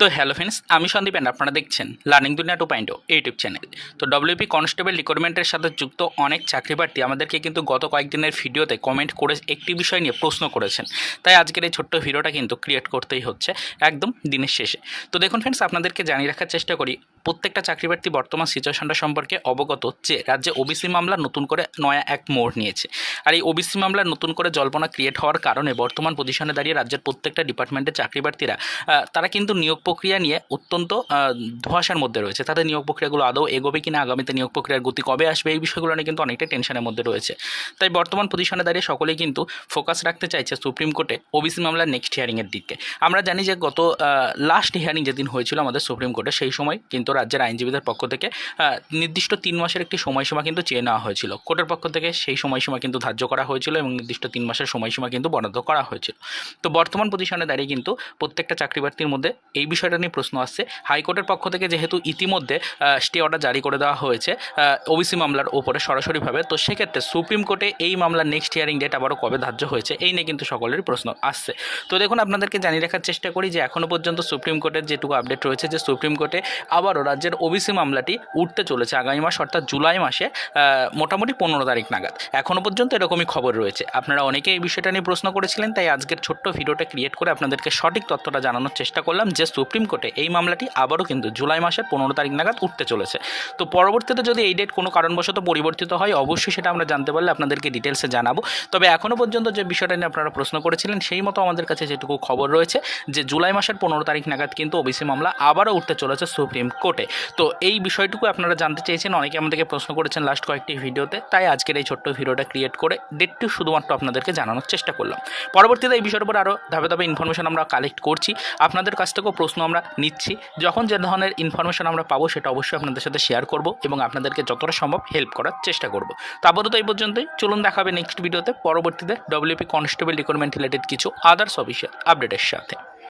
তো hello friends আমি Sandeep and আপনারা দেখছেন learning Duniya two point YouTube channel তো ডব্লিউপি কনস্টেবল রিক্রুটমেন্টের সাথে যুক্ত অনেক চাকরি প্রার্থী আমাদেরকে কিন্তু গত কয়েকদিনের ভিডিওতে কমেন্ট করে একটি বিষয় নিয়ে প্রশ্ন করেছেন। তাই আজকের এই ছোট্ট ভিডিওটা কিন্তু ক্রিয়েট করতেই হচ্ছে, একদম দিনের শেষে। তো দেখুন ফ্রেন্ডস আপনাদেরকে জানিয়ে রাখার চেষ্টা করি প্রত্যেকটা চাকরি প্রার্থী বর্তমান সিচুয়েশনটা সম্পর্কে অবগত যে রাজ্যে ওবিসি মামলা নতুন করে নয়া এক মোড় নিয়েছে। আর এই ওবিসি মামলার নতুন করে জল্পনা ক্রিয়েট হওয়ার কারণে বর্তমান পজিশনে দাঁড়িয়ে রাজ্যের প্রত্যেকটা ডিপার্টমেন্টের চাকরি প্রার্থীরা আহ, তারা কিন্তু নিয়োগ প্রক্রিয়া নিয়ে অত্যন্ত ধোঁয়াশার মধ্যে রয়েছে। তাদের নিয়োগ প্রক্রিয়াগুলো আদৌ এগোবে কিনা আগামীতে নিয়োগ প্রক্রিয়ার গতি কবে আসবে এই বিষয়গুলো নিয়ে কিন্তু অনেকটা টেনশনের মধ্যে রয়েছে। তাই বর্তমান পজিশনে দাঁড়িয়ে সকলেই কিন্তু ফোকাস রাখতে চাইছে সুপ্রিম কোর্টে ওবিসি মামলার নেক্সট হিয়ারিংয়ের দিকে। আমরা জানি যে গত লাস্ট হিয়ারিং যেদিন হয়েছিল আমাদের সুপ্রিম কোর্টে সেই সময় কিন্তু রাজ্যের আইনজীবীদের পক্ষ থেকে নির্দিষ্ট তিন মাসের একটি সময়সীমা কিন্তু চেয়ে নেওয়া হয়েছিল। কোর্টের পক্ষ থেকে সেই সময়সীমা কিন্তু ধার্য করা হয়েছিল এবং নির্দিষ্ট তিন মাসের সময়সীমা কিন্তু বরাদ্দ করা হয়েছিল। তো বর্তমান পজিশনে দাঁড়িয়ে কিন্তু প্রত্যেকটা চাকরি প্রার্থীর মধ্যে এই বিষয়টা নিয়ে প্রশ্ন আসছে। হাইকোর্টের পক্ষ থেকে যেহেতু ইতিমধ্যে স্টে অর্ডার জারি করে দেওয়া হয়েছে ওবিসি মামলার ওপরে সরাসরিভাবে, তো সেক্ষেত্রে সুপ্রিম কোর্টে এই মামলার নেক্সট হিয়ারিং ডেট আবারও কবে ধার্য হয়েছে, এই নিয়ে কিন্তু সকলেরই প্রশ্ন আসছে। তো দেখুন, আপনাদেরকে জানিয়ে রাখার চেষ্টা করি যে এখনও পর্যন্ত সুপ্রিম কোর্টের যেটুকু আপডেট রয়েছে, যে সুপ্রিম কোর্টে আবারও রাজ্যের ওবিসি মামলাটি উঠতে চলেছে আগামী মাস অর্থাৎ জুলাই মাসে মোটামুটি পনেরো তারিখ নাগাদ। এখনও পর্যন্ত এরকমই খবর রয়েছে। আপনারা অনেকে এই বিষয়টা নিয়ে প্রশ্ন করেছিলেন, তাই আজকের ছোট্ট ভিডিওটা ক্রিয়েট করে আপনাদেরকে সঠিক তথ্যটা জানানোর চেষ্টা করলাম যে সুপ্রিম কোর্টে এই মামলাটি আবারও কিন্তু জুলাই মাসের পনেরো তারিখ নাগাদ উঠতে চলেছে। তো পরবর্তীতে যদি এই ডেট কোনো কারণবশত পরিবর্তিত হয়, অবশ্যই সেটা আমরা জানতে পারলে আপনাদেরকে ডিটেলসে জানাব। তবে এখনও পর্যন্ত যে বিষয়টা নিয়ে আপনারা প্রশ্ন করেছিলেন, সেই মতো আমাদের কাছে যেটুকু খবর রয়েছে যে জুলাই মাসের পনেরো তারিখ নাগাদ কিন্তু ওবিসি মামলা আবারও উঠতে চলেছে সুপ্রিম কোর্টে। তো এই বিষয়টুকু আপনারা জানতে চেয়েছেন, অনেকে আমাদেরকে প্রশ্ন করেছেন লাস্ট কয়েকটি ভিডিওতে। তাই আজকের এই ছোট্ট ভিডিওটা ক্রিয়েট করে ডেটটি শুধুমাত্র আপনাদেরকে জানানোর চেষ্টা করলাম। পরবর্তীতে এই বিষয়ের উপর আরও ধাপে ধাপে ইনফরমেশন আমরা কালেক্ট করছি। আপনাদের কাছ থেকেও প্রশ্ন আমরা নিচ্ছি। যখন যে ধরনের ইনফরমেশন আমরা পাবো, সেটা অবশ্যই আপনাদের সাথে শেয়ার করব এবং আপনাদেরকে যতটা সম্ভব হেল্প করার চেষ্টা করব। তো আপাতত এই পর্যন্তই। চলুন দেখাবে নেক্সট ভিডিওতে পরবর্তীতে ডব্লিউপি কনস্টেবল রিক্রুটমেন্ট রিলেটেড কিছু আদার্স অফিসিয়াল আপডেটের সাথে।